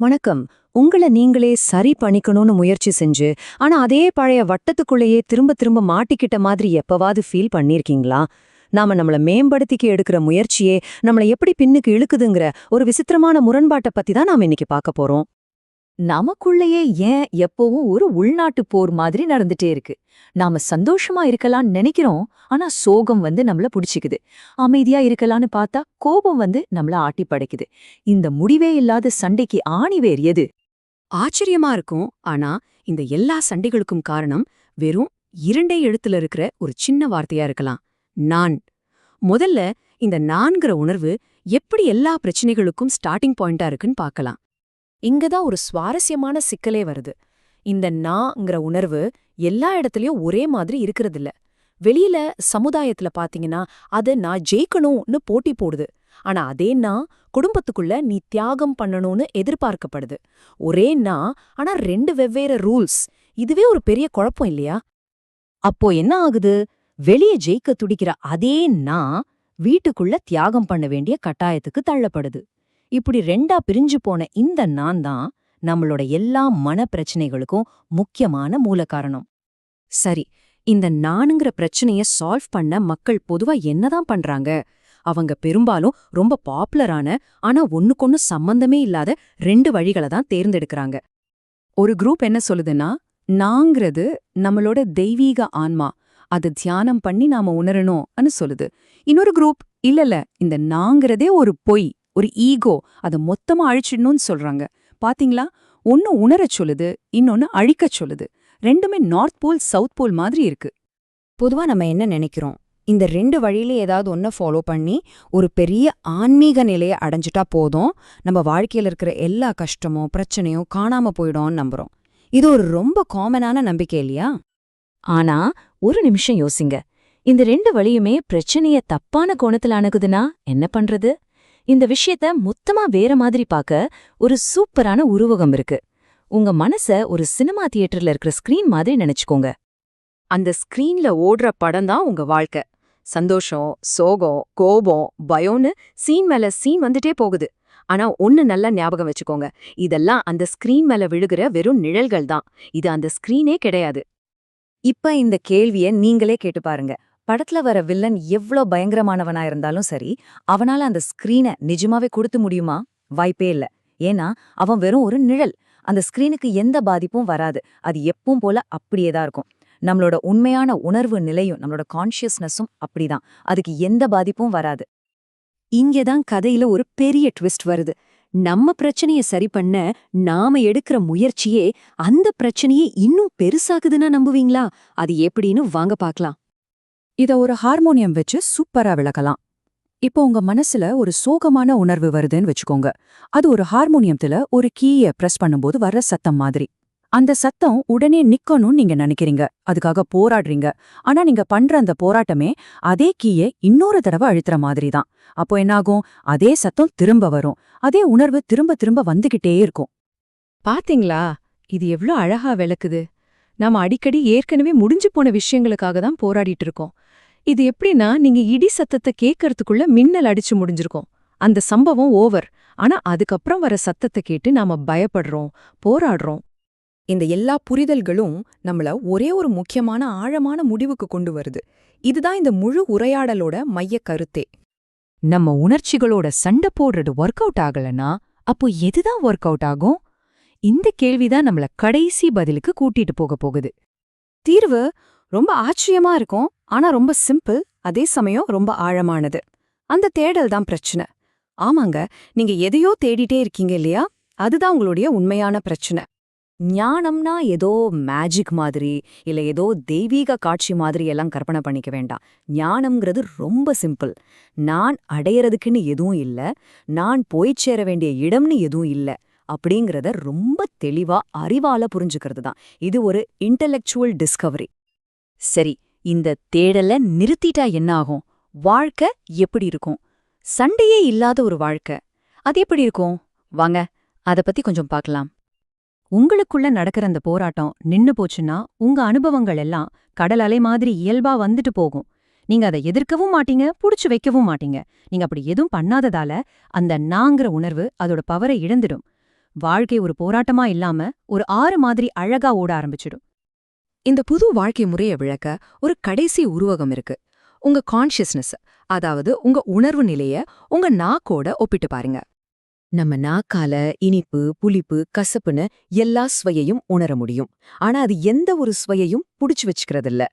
வணக்கம். உங்கள நீங்களே சரி பண்ணிக்கணும்னு முயற்சி செஞ்சு ஆனா அதே பழைய வட்டத்துக்குள்ளேயே திரும்ப திரும்ப மாட்டிக்கிட்ட மாதிரி எப்பவாவது ஃபீல் பண்ணிருக்கீங்களா? நாம நம்மள மேம்படுத்திக்க எடுக்கிற முயற்சியே நம்மள எப்படி பின்னுக்கு இழுக்குதுங்கிற ஒரு விசித்திரமான முரண்பாட்டை பத்தி தான் நாம இன்னைக்கு பார்க்க போறோம். நமக்குள்ளேயே ஏன் எப்பவும் ஒரு உள்நாட்டு போர் மாதிரி நடந்துட்டே இருக்கு. நாம சந்தோஷமா இருக்கலாம்னு நினைக்கிறோம் ஆனா சோகம் வந்து நம்மள புடிச்சுக்குது. அமைதியா இருக்கலாம்னு பார்த்தா கோபம் வந்து நம்மள ஆட்டி படைக்குது. இந்த முடிவே இல்லாத சண்டைக்கு ஆணிவேர் எது? ஆச்சரியமா இருக்கும் ஆனா இந்த எல்லா சண்டைகளுக்கும் காரணம் வெறும் இரண்டே எழுத்துல இருக்கிற ஒரு சின்ன வார்த்தையா இருக்கலாம். நான். முதல்ல இந்த நான்கிற உணர்வு எப்படி எல்லா பிரச்சனைகளுக்கும் ஸ்டார்டிங் பாயிண்டா இருக்குன்னு பார்க்கலாம். இங்கதான் ஒரு சுவாரஸ்யமான சிக்கலே வருது. இந்த நாங்கிற உணர்வு எல்லா இடத்துலயும் ஒரே மாதிரி இருக்கிறதில்ல. வெளியில சமுதாயத்துல பாத்தீங்கன்னா அது நான் ஜெயிக்கணும்னு போட்டி போடுது. ஆனா அதே நான் குடும்பத்துக்குள்ள நீ தியாகம் பண்ணணும்னு எதிர்பார்க்கப்படுது. ஒரே நான் ஆனா ரெண்டு வெவ்வேறு ரூல்ஸ். இதுவே ஒரு பெரிய குழப்பம் இல்லையா? அப்போ என்ன ஆகுது? வெளிய ஜெயிக்க துடிக்கிற அதே நான் வீட்டுக்குள்ள தியாகம் பண்ண வேண்டிய கட்டாயத்துக்கு தள்ளப்படுது. இப்படி ரெண்டா பிரிஞ்சு போன இந்த நான் தான் நம்மளோட எல்லா மன பிரச்சனைகளுக்கும் முக்கியமான மூல காரணம் சரி இந்த நானுங்கிற பிரச்சனைய சால்வ் பண்ண மக்கள் பொதுவா என்னதான் பண்றாங்க? அவங்க பெரும்பாலும் ரொம்ப பாப்புலரான ஆனா ஒண்ணுக்கொன்னு சம்பந்தமே இல்லாத ரெண்டு வழிகளை தான் தேர்ந்தெடுக்கறாங்க. ஒரு குரூப் என்ன சொல்லுதுன்னா நாங்கிறது நம்மளோட தெய்வீக ஆன்மா. அது தியானம் பண்ணி நாம உணரணும்னு சொல்லுது. இன்னொரு குரூப் இல்லல்ல இந்த நாங்கிறதே ஒரு பொய். ஒரு ஈகோ அதை மொத்தமா அழிச்சிடணும்னு சொல்றாங்க. பாத்தீங்களா? ஒன்னு உணரச் சொல்லுது இன்னொன்னு அழிக்கச் சொல்லுது. ரெண்டுமே நார்த் போல் சவுத் போல் மாதிரி இருக்கு. பொதுவா நம்ம என்ன நினைக்கிறோம்? இந்த ரெண்டு வழியில ஏதாவது ஒன்ன ஃபாலோ பண்ணி ஒரு பெரிய ஆன்மீக நிலையை அடைஞ்சிட்டா போதும். நம்ம வாழ்க்கையில இருக்கிற எல்லா கஷ்டமும் பிரச்சனையும் காணாம போயிடும்னு நம்புறோம். இது ஒரு ரொம்ப காமனான நம்பிக்கை இல்லையா? ஆனா ஒரு நிமிஷம் யோசிங்க. இந்த ரெண்டு வழியுமே பிரச்சனைய தப்பான கோணத்துல அணுகுதுன்னா என்ன பண்றது? இந்த விஷயத்த மொத்தமா வேற மாதிரி பார்க்க ஒரு சூப்பரான உருவகம் இருக்கு. உங்க மனச ஒரு சினிமா தியேட்டர்ல இருக்கிற ஸ்கிரீன் மாதிரி நினைச்சுக்கோங்க. அந்த ஸ்கிரீன்ல ஓடுற படம் தான் உங்க வாழ்க்கை. சந்தோஷம் சோகம் கோபம் பயம்னு சீன் மேல சீன் வந்துட்டே போகுது. ஆனா ஒன்னு நல்லா ஞாபகம் வச்சுக்கோங்க. இதெல்லாம் அந்த ஸ்கிரீன் மேல விழுகிற வெறும் நிழல்கள் தான். இது அந்த ஸ்கிரீனே கிடையாது. இப்ப இந்த கேள்விய நீங்களே கேட்டு பாருங்க. படத்துல வர வில்லன் எவ்ளோ பயங்கரமானவனா இருந்தாலும் சரி அவனால அந்த ஸ்கிரீனை நிஜமாவே கொடுத்து முடியுமா? வாய்ப்பே இல்ல. ஏன்னா அவன் வெறும் ஒரு நிழல். அந்த ஸ்கிரீனுக்கு எந்த பாதிப்பும் வராது. அது எப்பவும் போல அப்படியே தான் இருக்கும். நம்மளோட உண்மையான உணர்வு நிலையும் நம்மளோட கான்ஷியஸ்னஸும் அப்படிதான். அதுக்கு எந்த பாதிப்பும் வராது. இங்கேதான் கதையில ஒரு பெரிய ட்விஸ்ட் வருது. நம்ம பிரச்சனைய சரி பண்ண நாம எடுக்கிற முயற்சியே அந்த பிரச்சனையே இன்னும் பெருசாகுதுன்னா நம்புவீங்களா? அது எப்படின்னு வாங்க பார்க்கலாம். இத ஒரு ஹார்மோனியம் வச்சு சூப்பரா விளக்கலாம். இப்போ உங்க மனசுல ஒரு சோகமான உணர்வு வருதுன்னு வச்சுக்கோங்க. அது ஒரு ஹார்மோனியத்துல ஒரு கீய பிரஸ் பண்ணும்போது வர்ற சத்தம் மாதிரி. அந்த சத்தம் உடனே நிக்கணும்னு நீங்க நினைக்கிறீங்க. அதுக்காக போராடுறீங்க. ஆனா நீங்க பண்ற அந்த போராட்டமே அதே கீய இன்னொரு தடவை அழுத்துற மாதிரி தான். அப்போ என்னாகும்? அதே சத்தம் திரும்ப வரும். அதே உணர்வு திரும்ப திரும்ப வந்துகிட்டே இருக்கும். பாத்தீங்களா? இது எவ்ளோ அழகா விளக்குது. நாம அடிக்கடி ஏற்கனவே முடிஞ்சு போன விஷயங்களுக்காக தான் போராடிட்டு இருக்கோம். இது எப்படின்னா நீங்க இடி சத்தத்தை கேட்கறதுக்குள்ள மின்னல் அடிச்சு முடிஞ்சிருக்கோம். அந்த சம்பவம் ஓவர். ஆனா அதுக்கப்புறம் வர சத்தத்தை கேட்டு நாம பயப்படுறோம் போராடுறோம். இந்த எல்லா புரிதல்களும் நம்மள ஒரே ஒரு முக்கியமான ஆழமான முடிவுக்கு கொண்டு வருது. இதுதான் இந்த முழு உரையாடலோட மைய கருத்தே. நம்ம உணர்ச்சிகளோட சண்டை போடுறது ஒர்க் அவுட் ஆகலனா அப்போ எதுதான் ஒர்க் அவுட் ஆகும்? இந்த கேள்விதான் நம்மள கடைசி பதிலுக்கு கூட்டிட்டு போக போகுது. தீர்வு ரொம்ப ஆச்சரியமா இருக்கும். ஆனா ரொம்ப சிம்பிள் அதே சமயம் ரொம்ப ஆழமானது. அந்த தேடல் தான் பிரச்சனை. ஆமாங்க நீங்க எதையோ தேடிட்டே இருக்கீங்க இல்லையா? அதுதான் உங்களுடைய உண்மையான பிரச்சனை. ஞானம்னா ஏதோ மேஜிக் மாதிரி இல்ல ஏதோ தெய்வீக காட்சி மாதிரி எல்லாம் கற்பனை பண்ணிக்க வேண்டாம். ஞானம்ங்கிறது ரொம்ப சிம்பிள். நான் அடையறதுக்குன்னு எதுவும் இல்ல. நான் போய்ச் சேர வேண்டிய இடம்னு எதுவும் இல்ல. அப்படிங்கறத ரொம்ப தெளிவா அறிவால புரிஞ்சுக்கிறது தான் இது ஒரு இன்டலெக்சுவல் டிஸ்கவரி சரி இந்த தேடல நிறுத்திட்டா என்ன ஆகும்? வாழ்க்கை எப்படி இருக்கும்? சண்டையே இல்லாத ஒரு வாழ்க்கை. அது எப்படி இருக்கும்? வாங்க அத பத்தி கொஞ்சம் பார்க்கலாம். உங்களுக்குள்ள நடக்கிற அந்த போராட்டம் நின்னு போச்சுன்னா உங்க அனுபவங்கள் எல்லாம் கடல் அலை மாதிரி இயல்பா வந்துட்டு போகும். நீங்க அதை எதிர்க்கவும் மாட்டீங்க புடிச்சு வைக்கவும் மாட்டீங்க. நீங்க அப்படி எதுவும் பண்ணாததால அந்த நாங்கிற உணர்வு அதோட பவரை இழந்துடும். வாழ்க்கை ஒரு போராட்டமா இல்லாம ஒரு ஆறு மாதிரி அழகா ஓட ஆரம்பிச்சிடும். இந்த புது வாழ்க்கை முறைய விளக்க ஒரு கடைசி உருவகம் இருக்கு. உங்க கான்ஷியஸ்னஸ் அதாவது உங்க உணர்வு நிலைய உங்க நாக்கோட ஒப்பிட்டு பாருங்க. நம்ம நாக்கால இனிப்பு புளிப்பு கசப்புன்னு எல்லா சுவையையும் உணர முடியும். ஆனா அது எந்த ஒரு சுவையையும் புடிச்சு வச்சுக்கிறதில்ல.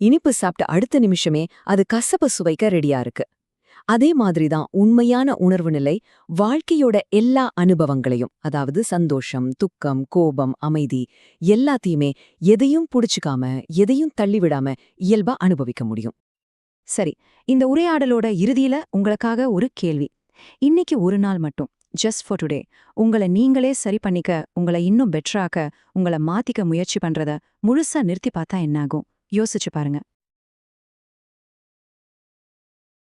இனிப்பு சாப்பிட்ட அடுத்த நிமிஷமே அது கசப்பு சுவைக்க ரெடியா இருக்கு. அதே மாதிரிதான் உண்மையான உணர்வு நிலை வாழ்க்கையோட எல்லா அனுபவங்களையும் அதாவது சந்தோஷம் துக்கம் கோபம் அமைதி எல்லாத்தையுமே எதையும் புடிச்சுக்காம எதையும் தள்ளிவிடாம இயல்பா அனுபவிக்க முடியும். சரி இந்த உரையாடலோட இறுதியில உங்களுக்காக ஒரு கேள்வி. இன்னைக்கு ஒரு நாள் மட்டும் ஜஸ்ட் ஃபார் டுடே உங்களை நீங்களே சரி பண்ணிக்க உங்களை இன்னும் பெட்டராக்க உங்களை மாத்திக்க முயற்சி பண்றத முழுசா நிறுத்தி பார்த்தா என்னாகும்? யோசிச்சு பாருங்க.